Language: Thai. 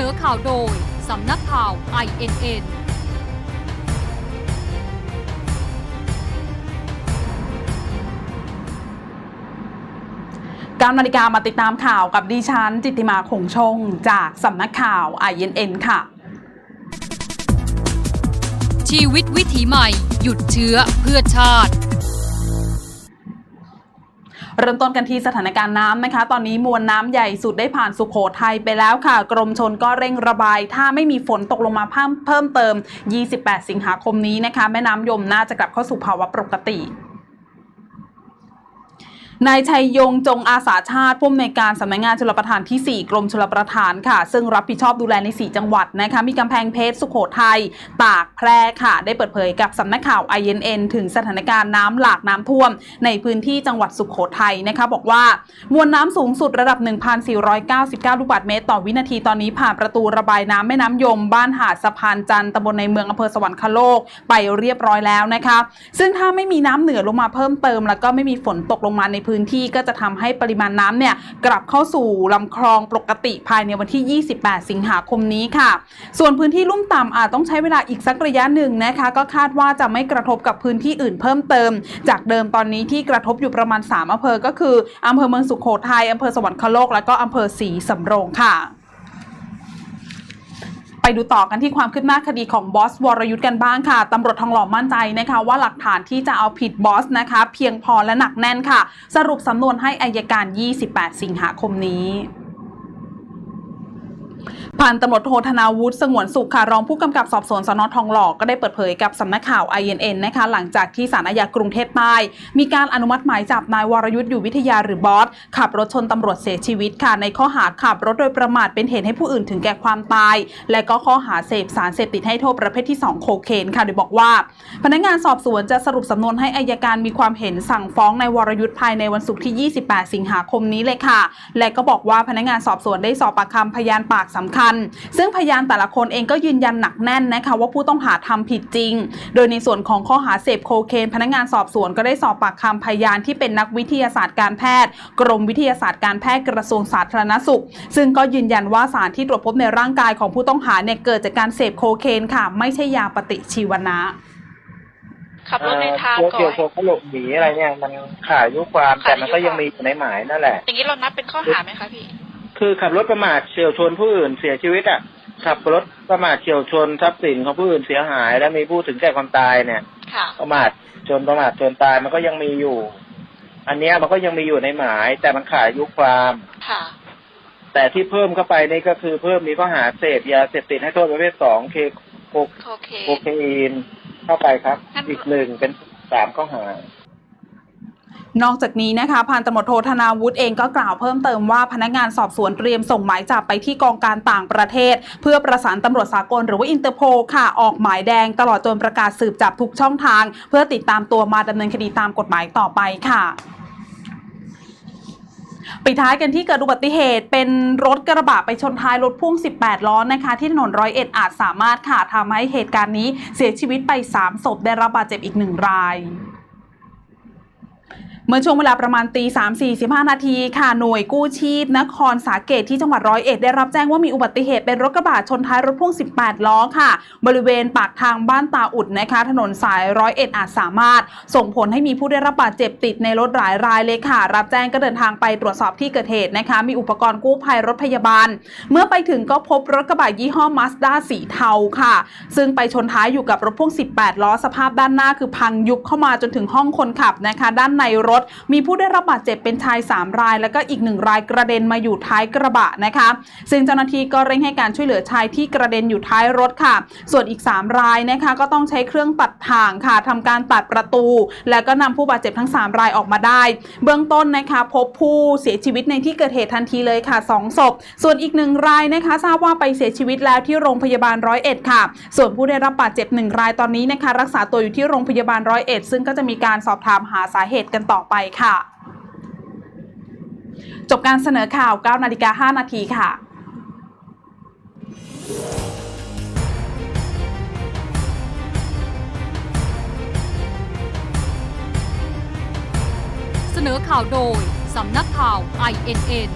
นอข่าวโดย สำนักข่าว INN 9นาฬิกามาติดตามข่าวกับดิฉัน จิตติมาคงชง จากสำนักข่าว INN ค่ะ ชีวิตวิถีใหม่ หยุดเชื้อเพื่อชาติ เริ่มต้นกันที่สถานการณ์น้ำนะคะ ตอนนี้มวลน้ำใหญ่สุดได้ผ่านสุโขทัยไปแล้วค่ะ กรมชนก็เร่งระบาย ถ้าไม่มีฝนตกลงมาเพิ่มเพิ่มเติม 28 สิงหาคมนี้นะคะ แม่น้ำยมน่าจะกลับเข้าสู่ภาวะปกติ นายชัยยงจงอาสาชาติผู้อำนวยการสำนักงานชลประทานที่ 4 กรมชลประทานค่ะ ซึ่งรับผิดชอบดูแลใน 4 จังหวัดนะคะ มีกำแพงเพชร สุโขทัย ตาก แพร่ค่ะ ได้เปิดเผยกับสำนักข่าว INN ถึงสถานการณ์น้ำหลากน้ำท่วม ในพื้นที่จังหวัดสุโขทัยนะคะ บอกว่ามวลน้ำสูงสุดระดับ 1,499 ลูกบาศก์เมตร ต่อวินาทีตอนนี้ผ่านประตูระบายน้ำแม่น้ำยม บ้านหาดสะพานจันทร์ตำบลในเมืองอำเภอสวรรคโลกไปเรียบร้อยแล้วนะคะ ซึ่งถ้าไม่มีน้ำเหนือลงมาเพิ่มเติม แล้วก็ไม่มีฝนตกลงมาในพื้นที่ก็จะทำให้ปริมาณน้ำเนี่ยกลับเข้าสู่ลำคลองปกติภายในวันที่ 28 สิงหาคมนี้ค่ะ ส่วนพื้นที่ลุ่มต่ำอาจต้องใช้เวลาอีกสักระยะหนึ่งนะคะ ก็คาดว่าจะไม่กระทบกับพื้นที่อื่นเพิ่มเติม จากเดิมตอนนี้ที่กระทบอยู่ประมาณ3อำเภอก็คืออำเภอเมืองสุโขทัยอำเภอสวรรคโลกและก็อำเภอศรีสำโรงค่ะ ไปดูต่อกันที่ความคืบหน้าคดีของบอสวรยุทธ์กันบ้างค่ะตำรวจทองหล่อมั่นใจนะคะว่าหลักฐานที่จะเอาผิดบอสนะคะ เพียงพอและหนักแน่นค่ะ สรุปสำนวนให้อายการ 28 สิงหาคมนี้ พันตำรวจโทธนาวุฒิสงวนสุขค่ะรองผู้กำกับสอบสวนสนทองหล่อก็ได้เปิดเผยกับสำนักข่าว INN นะคะหลังจากที่ศาลอาญากรุงเทพใต้มีการอนุมัติหมายจับนายวรยุทธ์อยู่วิทยาหรือบอสขับรถชนตำรวจเสียชีวิตค่ะในข้อหาขับรถโดยประมาทเป็นเหตุให้ผู้อื่นถึงแก่ความตาย และก็ข้อหาเสพสารเสพติดให้โทษประเภทที่ 2 โคเคนค่ะโดยบอกว่า พนักงานสอบสวนจะสรุปสำนวนให้อายการมีความเห็นสั่งฟ้องนายวรยุทธ์ภายในวันศุกร์ที่ 28 สิงหาคมนี้เลยค่ะ และก็บอกว่าพนักงานสอบสวนได้สอบปากคำพยานปากสำคัญซึ่งพยานแต่ละคนเองก็ยืนยันหนักแน่นนะคะว่าผู้ต้องหาทำผิดจริง โดยในส่วนของข้อหาเสพโคเคนพนักงานสอบสวนก็ได้สอบปากคำพยานที่เป็นนักวิทยาศาสตร์การแพทย์ กรมวิทยาศาสตร์การแพทย์กระทรวงสาธารณสุข ซึ่งก็ยืนยันว่าสารที่ตรวจพบในร่างกายของผู้ต้องหาเนี่ยเกิดจากการเสพโคเคนค่ะ ไม่ใช่ยาปฏิชีวนะขับรถในทางเอ่อก่อเกี่ยวนกับเขาหลบหนีอะไรเนี่ย มันขาดอายุความขาดแต่มันก็อายุความยังมีอยู่ในหมายนั่นแหละ อย่างนี้เรานับเป็นข้อหาไหมคะพี่ คือขับรถประมาทเฉียวชนผู้อื่นเสียชีวิตอะขับรถประมาทเฉียวชนทรัพย์สินของผู้อื่นเสียหาย และมีผู้ถึงแก่ความตายเนี่ยค่ะประมาทชนประมาทชนตายมันก็ยังมีอยู่ อันเนี้ยมันก็ยังมีอยู่ในหมาย แต่มันขาดอายุความค่ะ แต่ที่เพิ่มเข้าไปนี่ก็คือเพิ่มมีข้อหาเสพยาเสพติดให้โทษประเภทสองเคโคโอเคโคเคอีนเข้าไปครับงั้นอีกหนึ่งเป็นสามข้อหา นอกจากนี้นะคะพันตำรวจโทธนาวุฒิเองก็กล่าวเพิ่มเติมว่าพนักงานสอบสวนเตรียมส่งหมายจับไปที่กองการต่างประเทศ เพื่อประสานตำรวจสากลหรือว่าอินเตอร์โพค่ะออกหมายแดงตลอดจนประกาศสืบจับทุกช่องทาง เพื่อติดตามตัวมาดำเนินคดีตามกฎหมายต่อไปค่ะปิดท้ายกันที่เกิดอุบัติเหตุเป็นรถกระบะไปชนท้ายรถพ่วง 18 ล้อนะคะ ที่ถนนร้อยเอ็ดอาจสามารถค่ะทำให้เหตุการณ์นี้เสียชีวิตไป 3 ศพได้รับบาดเจ็บอีกหนึ่งราย เมื่อช่วงเวลาประมาณตีสามสี่สิบห้านาทีค่ะหน่วยกู้ชีพนครสาเกตที่จังหวัดร้อยเอ็ดได้รับแจ้งว่ามีอุบัติเหตุเป็นรถกระบะชนท้ายรถพ่วง 18 ล้อค่ะ บริเวณปากทางบ้านตาอุดนะคะ ถนนสายร้อยเอ็ดอาจสามารถ ส่งผลให้มีผู้ได้รับบาดเจ็บติดในรถหลายรายเลยค่ะ รับแจ้งก็เดินทางไปตรวจสอบที่เกิดเหตุนะคะ มีอุปกรณ์กู้ภัยรถพยาบาล เมื่อไปถึงก็พบรถกระบะยี่ห้อมาสด้าสีเทาค่ะ ซึ่งไปชนท้ายอยู่กับรถพ่วง 18 ล้อสภาพด้านหน้าคือพังยุบเข้ามาจนถึงห้องคนขับนะคะ ด้านในรถมีผู้ได้รับบาดเจ็บเป็นชาย 3 ราย แล้วก็อีก1รายกระเด็นมาอยู่ท้ายกระบะนะคะ ซึ่งเจ้าหน้าที่ก็เร่งให้การช่วยเหลือชายที่กระเด็นอยู่ท้ายรถค่ะ ส่วนอีก 3 รายนะคะก็ต้องใช้เครื่องตัดถ่างค่ะทำการตัดประตู แล้วก็นำผู้บาดเจ็บทั้ง 3 รายออกมาได้ เบื้องต้นนะคะพบผู้เสียชีวิตในที่เกิดเหตุทันทีเลยค่ะ 2 ศพ ส่วนอีกหนึ่งรายนะคะ ทราบว่าไปเสียชีวิตแล้วที่โรงพยาบาลร้อยเอ็ดค่ะ ส่วนผู้ได้รับบาดเจ็บหนึ่งรายตอนนี้นะคะ รักษาตัวอยู่ที่โรงพยาบาลร้อยเอ็ดซึ่งก็จะมีการสอบถามหาสาเหตุกันต่อไปค่ะ จบการเสนอข่าว 9 นาฬิกา 5 นาทีค่ะเสนอข่าวโดย สำนักข่าว INN